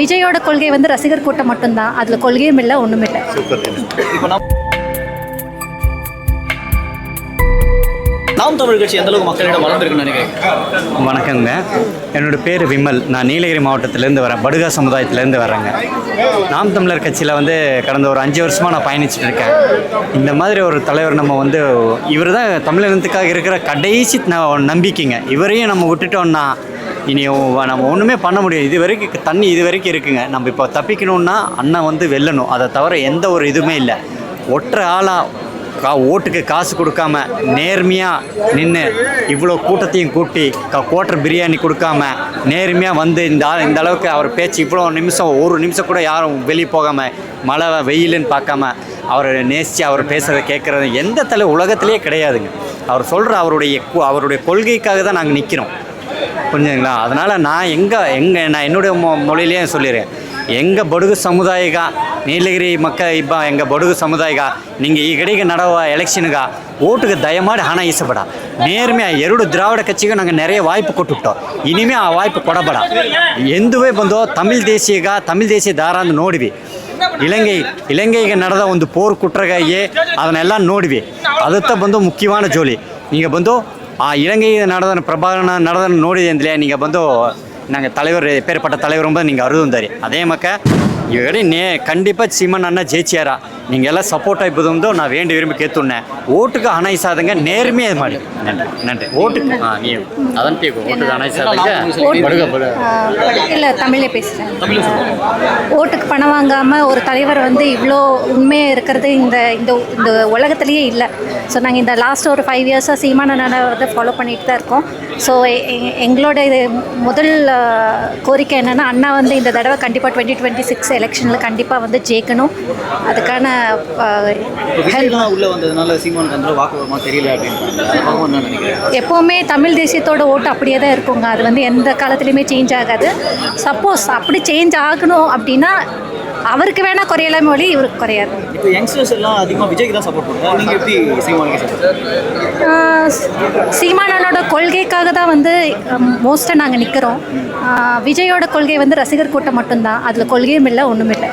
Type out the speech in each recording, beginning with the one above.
விஜயோட கொள்கை வந்து ரசிகர் கூட்டம் மட்டும்தான். அதில் கொள்கையும் இல்லை ஒன்றும் இல்லை. நாம் தமிழ் கட்சி எந்த அளவுக்கு மக்களிடம் வளர்ந்துருக்குன்னு நினைக்கிறேன் வணக்கங்க. என்னோட பேர் விமல். நான் நீலகிரி மாவட்டத்திலேருந்து வரேன். படுகா சமுதாயத்திலேருந்து வரேங்க. நாம் தமிழர் கட்சியில் வந்து கடந்த ஒரு அஞ்சு வருஷமாக நான் பயணிச்சுட்டு இருக்கேன். இந்த மாதிரி ஒரு தலைவர் நம்ம வந்து இவர் தான் தமிழினத்துக்காக இருக்கிற கடைசி நம்பிக்கைங்க. இவரையும் நம்ம விட்டுட்டோம்னா இனி நம்ம ஒன்றுமே பண்ண முடியாது. இது வரைக்கும் தண்ணி இது வரைக்கும் இருக்குங்க. நம்ம இப்போ தப்பிக்கணும்னா அண்ணன் வந்து வெல்லணும். அதை தவிர எந்த ஒரு இதுவுமே இல்லை. ஒற்றை ஆளாக கா ஓட்டுக்கு காசு கொடுக்காம நேர்மையாக நின்று இவ்வளோ கூட்டத்தையும் கூட்டி க குவார்டர் பிரியாணி கொடுக்காம நேர்மையாக வந்து இந்த ஆள் இந்த அளவுக்கு அவர் பேச்சு இவ்வளோ நிமிஷம் ஒரு நிமிஷம் கூட யாரும் வெளியே போகாமல் மழை வெயிலுன்னு பார்க்காம அவரை நேசித்து அவர் பேசுகிறத கேட்குறது எந்த தலை உலகத்திலே கிடையாதுங்க. அவர் சொல்கிற அவருடைய அவருடைய கொள்கைக்காக தான் நாங்கள் நிற்கிறோம் புரிஞ்சுங்களா அதனால் நான் எங்கே எங்கே நான் என்னுடைய மொ மொழியிலேயே சொல்லிடுறேன் எங்கள் ಬಡುಗು ಸಮುದಾಯಿಗ ನೀಲಗಿರಿ ಮಕ್ಕ ಇಬ್ಬ ಎಂಗೆ ಬಡುಗು ಸಮುದಾಯಿಗ ನಿಂಗೆ ಈ ಕಡೆಗೆ ನಡೆವ ಎಲೆಕ್ಷನ್ಗ ಓಟ್ಗೆ ದಯಮಾಡಿ ಹಣ ಇಸಬೇಡ ನೇರ್ಮೆ ಎರಡು ದ್ರಾವಿಡ ಕಚ್ಚಿಗೆ ನಂಗೆ ನೆರೆಯ ವಾಯ್ಪು ಕೊಟ್ಟುಬಿಟ್ಟು ಇನಿಮೇ ಆ ವಾಯ್ಪು ಕೊಡಬೇಡ ಎಂದುವೇ ಬಂದು ತಮಿಳ್ ದೇಶಿಗ ತಮಿಳ್ ದೇಶಿ ದಾರ ಅಂತ ನೋಡಿವಿ இலங்கை இலங்கைக்கு நடந்த ಒಂದು ಪೋರ್ ಕುಟ್ರಗಾಯೇ ಅದನ್ನೆಲ್ಲ ನೋಡಿವಿ ಅದತ್ತ ಬಂದು ಮುಖ್ಯವಾದ ಜೋಲಿ ಈಗ ಬಂದು ಆ இலங்கை நடந்த பிரபாகரன நடந்த ನೋಡಿದೆ ಅಂದರೆ நீங்கள் ಬಂದು நாங்கள் தலைவர் பேர்பட்ட தலைவர் ரொம்ப நீங்கள் அருதுந்தாரி அதே மக்க இவரே நே கண்டிப்பாக சீமான் அண்ணா ஜெயிச்சியாரா. நீங்கள் எல்லாம் சப்போர்ட்டாக சப்போர்ட் ஆகிப்பதுந்தோ நான் வேண்டி விரும்பி கேத்துனேன் ஓட்டுக்கு அணை சாதங்க நேர்மையாக மாடி நன்றி நன்றி. ஓட்டுக்கு. ஆ நீ அதான் கேட்கும் ஓட்டுக்கு அணை சாதங்க. இல்லை தமிழே பேசுகிறேன் ஓட்டுக்கு பணம் வாங்காமல் ஒரு தலைவர் வந்து இவ்வளோ உண்மையாக இருக்கிறது இந்த இந்த இந்த உலகத்துலேயே இல்லை. ஸோ நாங்கள் இந்த லாஸ்ட் ஒரு ஃபைவ் இயர்ஸாக சீமான வந்து ஃபாலோ பண்ணிட்டு தான் இருக்கோம். ஸோ எங்களோட இது முதல் கோரிக்கை என்னென்னா அண்ணா வந்து இந்த தடவை கண்டிப்பாக டுவெண்ட்டி டுவெண்ட்டி சிக்ஸ் எலெக்ஷனில் கண்டிப்பாக வந்து ஜெயிக்கணும். அதுக்கான எப்போவுமே தமிழ் தேசியத்தோட ஓட்டு அப்படியே தான் இருக்குங்க. அது வந்து எந்த காலத்துலேயுமே சேஞ்ச் ஆகாது. சப்போஸ் அப்படி சேஞ்ச் ஆகணும் அப்படின்னா அவருக்கு வேணால் குறையலாமே மொழி இவருக்கு குறையாது. இப்போ யங்ஸ்டர்ஸ் எல்லாம் அதிகமாக விஜய்க்கு தான் சப்போர்ட் பண்ணுறாங்க நீங்கள் எப்படி சீமானுக்கு சீமானனோட கொள்கைக்காக தான் வந்து மோஸ்ட்டாக நாங்கள் நிற்கிறோம் விஜயோட கொள்கை வந்து ரசிகர் கூட்டம் மட்டும்தான். அதில் கொள்கையும் இல்லை ஒன்றும் இல்லை.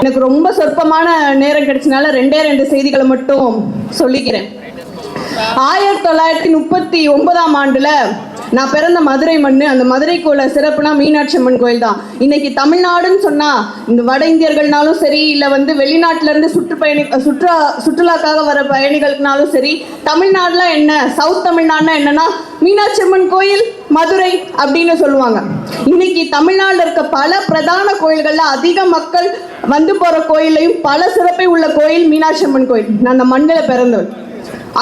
எனக்கு ரொம்ப சொற்பமான நேரம் கிடைச்சனால ரெண்டே ரெண்டு செய்திகளை மட்டும் சொல்லிக்கிறேன். ஆயிரத்தி தொள்ளாயிரத்தி முப்பத்தி ஒன்பதாம் ஆண்டுல நான் பிறந்த மதுரை மண் அந்த மதுரைக்கு உள்ள சிறப்புனா மீனாட்சி அம்மன் கோயில் தான். இன்னைக்கு தமிழ்நாடுன்னு சொன்னா இந்த வட இந்தியர்கள்னாலும் சரி இல்லை வந்து வெளிநாட்டுல இருந்து சுற்றுப்பயணி சுற்றுலா சுற்றுலாக்காக வர பயணிகளுக்குனாலும் சரி தமிழ்நாடுல என்ன சவுத் தமிழ்நாடுனா என்னன்னா மீனாட்சி அம்மன் கோயில் மதுரை அப்படின்னு சொல்லுவாங்க. இன்னைக்கு தமிழ்நாட்டில் இருக்க பல பிரதான கோயில்கள்ல அதிக மக்கள் வந்து போற கோயிலையும் பல சிறப்பை உள்ள கோயில் மீனாட்சி அம்மன் கோயில். நான் அந்த மண்ணில் பிறந்தவன்.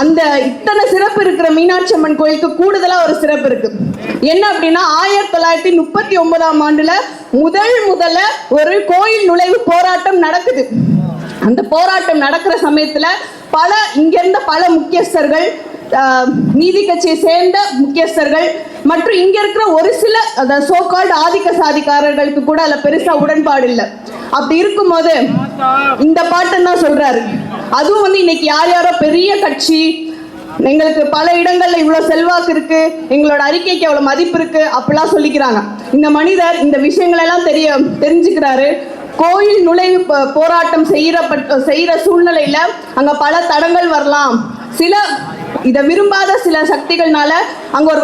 அந்த இத்தனை சிறப்பு இருக்கிற மீனாட்சி அம்மன் கோயிலுக்கு கூடுதலா ஒரு சிறப்பு இருக்கு. என்ன அப்படின்னா ஆயிரத்தி தொள்ளாயிரத்தி முப்பத்தி ஒன்பதாம் ஆண்டுல முதல் முதல்ல ஒரு கோயில் நுழைவு போராட்டம் நடக்குது. அந்த போராட்டம் நடக்கிற சமயத்துல பல இங்கிருந்த பல முக்கியஸ்தர்கள் நீதி கட்சியை சேர்ந்த முக்கியஸ்தர்கள் மற்றும் இங்க இருக்கிற ஒரு சில அந்த சோகால்டு ஆதிக்க சாதிக்காரர்களுக்கு கூட அதுல பெருசா உடன்பாடு இல்லை. அப்படி இருக்கும்போது இந்த பாட்டுன்னு தான் சொல்றாரு. அதுவும் வந்து இன்னைக்கு யார் யாரோ பெரிய கட்சி எங்களுக்கு பல இடங்கள்ல இவ்வளவு செல்வாக்கு இருக்கு எங்களோட அறிக்கைக்கு அவ்வளவு மதிப்பு இருக்கு அப்படிலாம் சொல்லிக்கிறாங்க. இந்த மனிதர் இந்த விஷயங்கள் எல்லாம் தெரிய தெரிஞ்சுக்கிறாரு. கோயில் நுழைவு போராட்டம் செய்யற செய்யற சூழ்நிலையில அங்க பல தடங்கள் வரலாம். சில இதை விரும்பாத சில சக்திகள்னால அங்க ஒரு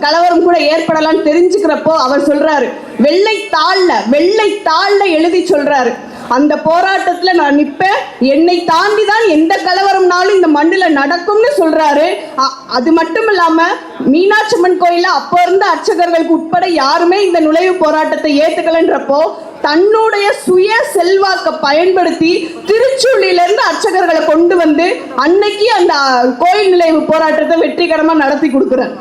கலவரம் கூட ஏற்படலாம்னு தெரிஞ்சுக்கிறப்போ அவர் சொல்றாரு. வெள்ளை தாள்ல வெள்ளை தாள்ல எழுதி சொல்றாரு. அந்த போராட்டத்துல நான் நிற்பேன் என்னை தாண்டி தான் எந்த கலவரம்னாலும் இந்த மண்ணுல நடக்கும்னு சொல்றாரு. அது மட்டும் இல்லாம மீனாட்சி அம்மன் கோயில்ல அப்போ இருந்த அர்ச்சகர்களுக்கு உட்பட யாருமே இந்த நுழைவு போராட்டத்தை ஏற்றுக்கலன்றப்போ தன்னுடைய சுய செல்வாக்க பயன்படுத்தி திருச்சுழியில இருந்து அர்ச்சகர்களை கொண்டு வந்து அன்னைக்கு அந்த கோயில் நுழைவு போராட்டத்தை வெற்றிகரமாக நடத்தி கொடுக்குறார்.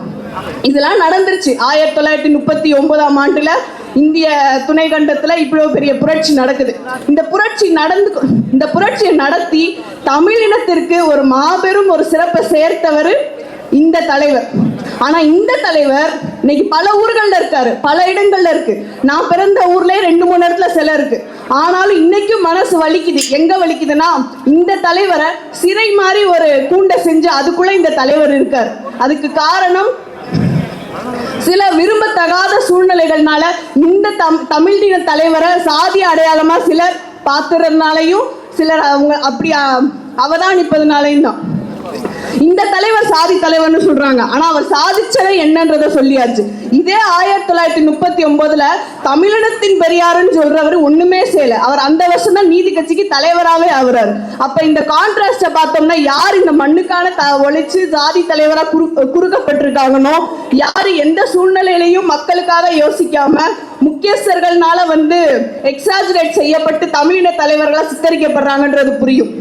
இதெல்லாம் நடந்துருச்சு. ஆயிரத்தி தொள்ளாயிரத்தி முப்பத்தி ஒன்பதாம் ஆண்டுல இந்திய துணை கண்டத்துல இவ்வளவு பெரிய புரட்சி நடக்குது. இந்த புரட்சி நடந்து இந்த புரட்சியை நடத்தி தமிழினத்திற்கு ஒரு மாபெரும் ஒரு சிறப்பை சேர்த்தவர் இந்த தலைவர். ஆனா இந்த தலைவர் இன்னைக்கு பல ஊர்கள்ல இருக்காரு. பல இடங்கள்ல இருக்கு. நான் பிறந்த ஊர்லயே ரெண்டு மூணு இடத்துல சிலை இருக்கு. ஆனாலும் இன்னைக்கும் மனசு வலிக்குது. எங்க வலிக்குதுன்னா இந்த தலைவரை சிறை மாதிரி ஒரு கூண்டை செஞ்சு அதுக்குள்ள இந்த தலைவர் இருக்கார். அதுக்கு காரணம் சில விரும்பத்தகாத சூழ்நிலைகள்னால இந்த தம் தமிழின தலைவரை சாதி அடையாளமா சிலர் பார்த்துறதுனாலையும் சிலர் அவங்க அப்படி அவதானிப்பதுனாலையும் தான். இந்த தலைவர் சாதி தலைவர்னு சொல்றாங்க. ஆனா அவர் சாதிச்சதை என்னன்றத சொல்லியாச்சு. இதே ஆயிரத்தி தொள்ளாயிரத்தி முப்பத்தி ஒன்பதுல தமிழினத்தின் பெரியாருன்னு சொல்றவர் ஒண்ணுமே செய்யல. அவர் அந்த வருஷம் தான் நீதி கட்சிக்கு தலைவராகவே ஆகுறாரு. அப்ப இந்த கான்ட்ராஸ்ட பார்த்தோம்னா யார் இந்த மண்ணுக்கான த ஒழிச்சு ஜாதி தலைவரா குறு குறுக்கப்பட்டிருக்காங்கன்னோ யாரு எந்த சூழ்நிலையிலையும் மக்களுக்காக யோசிக்காம முக்கியஸ்தர்கள்னால வந்து எக்ஸாஜுரேட் செய்யப்பட்டு தமிழின தலைவர்களா சித்தரிக்கப்படுறாங்கன்றது புரியும்.